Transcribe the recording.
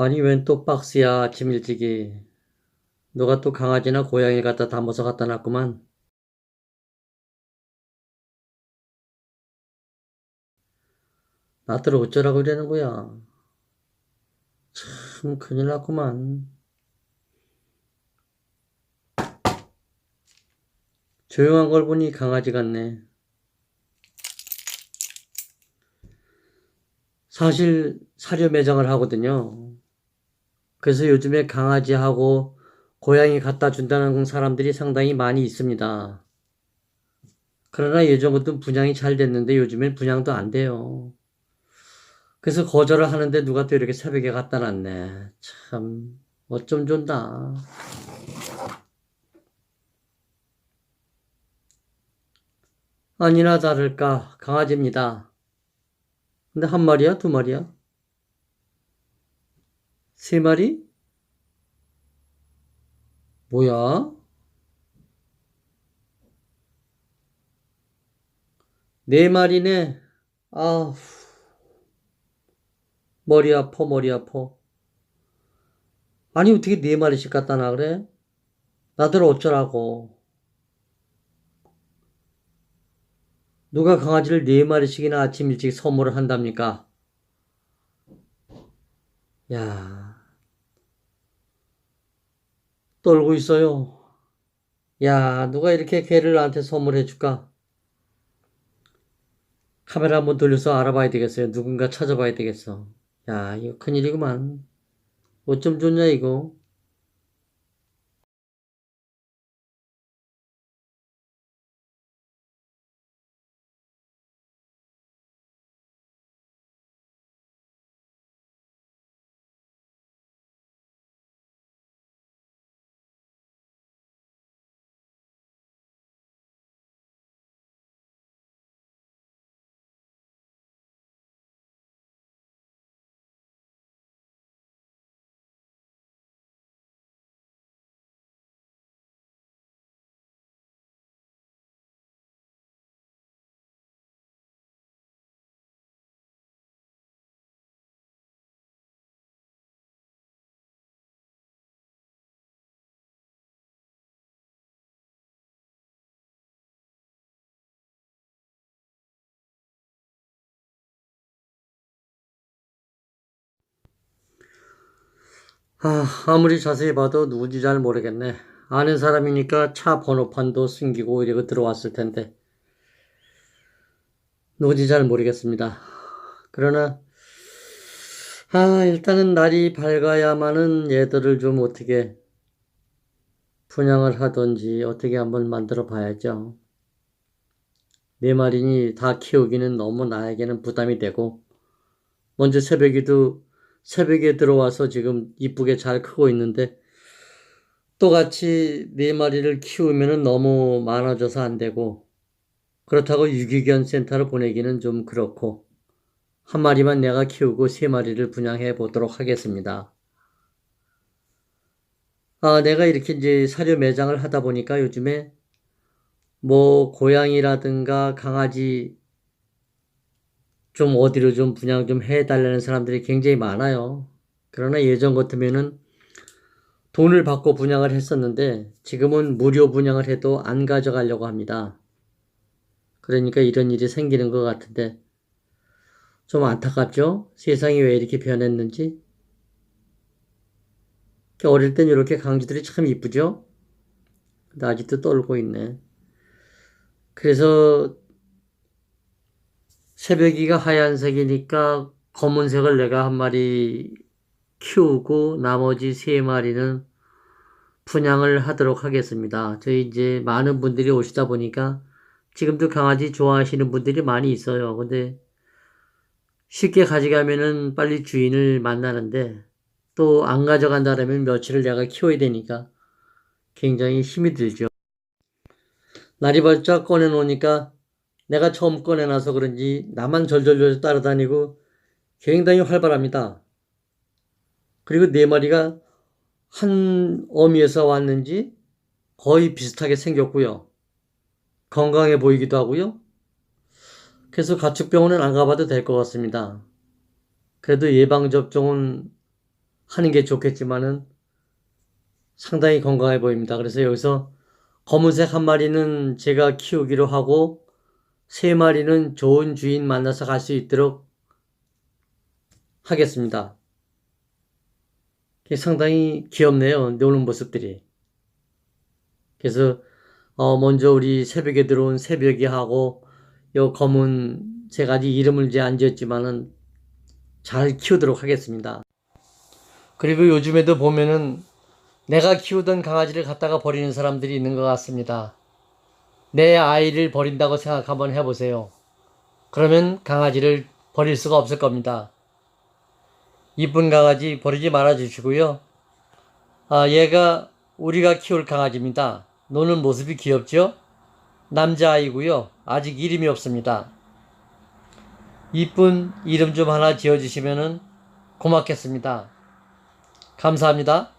아니, 웬 또 박스야, 아침 일찍이. 누가 또 강아지나 고양이 갖다 담아서 갖다 놨구만. 나들 어쩌라고 이러는 거야. 참, 큰일 났구만. 조용한 걸 보니 강아지 같네. 사실 사료 매장을 하거든요. 그래서 요즘에 강아지하고 고양이 갖다 준다는 사람들이 상당히 많이 있습니다. 그러나 예전부터 분양이 잘 됐는데 요즘엔 분양도 안 돼요. 그래서 거절을 하는데 누가 또 이렇게 새벽에 갖다 놨네. 참, 어쩜 좋나. 아니나 다를까, 강아지입니다. 근데 한 마리야? 두 마리야? 세 마리? 뭐야? 네 마리네. 아우, 머리 아파, 머리 아파. 아니, 어떻게 네 마리씩 갖다 놔, 그래? 나들 어쩌라고. 누가 강아지를 네 마리씩이나 아침 일찍 선물을 한답니까? 야, 떨고 있어요. 야, 누가 이렇게 개를 나한테 선물해 줄까? 카메라 한번 돌려서 알아봐야 되겠어요. 누군가 찾아봐야 되겠어. 야, 이거 큰일이구만. 어쩜 좋냐, 이거. 아, 아무리 자세히 봐도 누군지 잘 모르겠네. 아는 사람이니까 차 번호판도 숨기고 이러고 들어왔을 텐데. 누군지 잘 모르겠습니다. 그러나, 아, 일단은 날이 밝아야만은 얘들을 좀 어떻게 분양을 하든지 어떻게 한번 만들어 봐야죠. 네 마리니 다 키우기는 너무 나에게는 부담이 되고, 먼저 새벽에도 새벽에 들어와서 지금 이쁘게 잘 크고 있는데 또 같이 네 마리를 키우면은 너무 많아져서 안 되고 그렇다고 유기견 센터를 보내기는 좀 그렇고 한 마리만 내가 키우고 세 마리를 분양해 보도록 하겠습니다. 아, 내가 이렇게 이제 사료 매장을 하다 보니까 요즘에 뭐 고양이라든가 강아지 좀 어디로 좀 분양 좀 해달라는 사람들이 굉장히 많아요. 그러나 예전 같으면은 돈을 받고 분양을 했었는데 지금은 무료 분양을 해도 안 가져가려고 합니다. 그러니까 이런 일이 생기는 것 같은데 좀 안타깝죠? 세상이 왜 이렇게 변했는지. 어릴 땐 이렇게 강쥐들이 참 이쁘죠? 근데 아직도 떨고 있네. 그래서 새벽이가 하얀색이니까 검은색을 내가 한 마리 키우고 나머지 세 마리는 분양을 하도록 하겠습니다. 저희 이제 많은 분들이 오시다 보니까 지금도 강아지 좋아하시는 분들이 많이 있어요. 근데 쉽게 가져가면은 빨리 주인을 만나는데 또 안 가져간다면 며칠을 내가 키워야 되니까 굉장히 힘이 들죠. 날이 벌쩍 꺼내놓으니까 내가 처음 꺼내놔서 그런지 나만 절절절 따라다니고 굉장히 활발합니다. 그리고 네 마리가 한 어미에서 왔는지 거의 비슷하게 생겼고요. 건강해 보이기도 하고요. 그래서 가축병원은 안 가봐도 될 것 같습니다. 그래도 예방접종은 하는 게 좋겠지만은 상당히 건강해 보입니다. 그래서 여기서 검은색 한 마리는 제가 키우기로 하고 세 마리는 좋은 주인 만나서 갈 수 있도록 하겠습니다. 상당히 귀엽네요. 노는 모습들이. 그래서 어 먼저 우리 새벽에 들어온 새벽이 하고 요 검은 세 가지 이름을 이제 안 지었지만은 잘 키우도록 하겠습니다. 그리고 요즘에도 보면은 내가 키우던 강아지를 갖다가 버리는 사람들이 있는 것 같습니다. 내 아이를 버린다고 생각 한번 해보세요. 그러면 강아지를 버릴 수가 없을 겁니다. 이쁜 강아지 버리지 말아 주시고요. 아, 얘가 우리가 키울 강아지입니다. 노는 모습이 귀엽죠? 남자아이고요. 아직 이름이 없습니다. 이쁜 이름 좀 하나 지어주시면 고맙겠습니다. 감사합니다.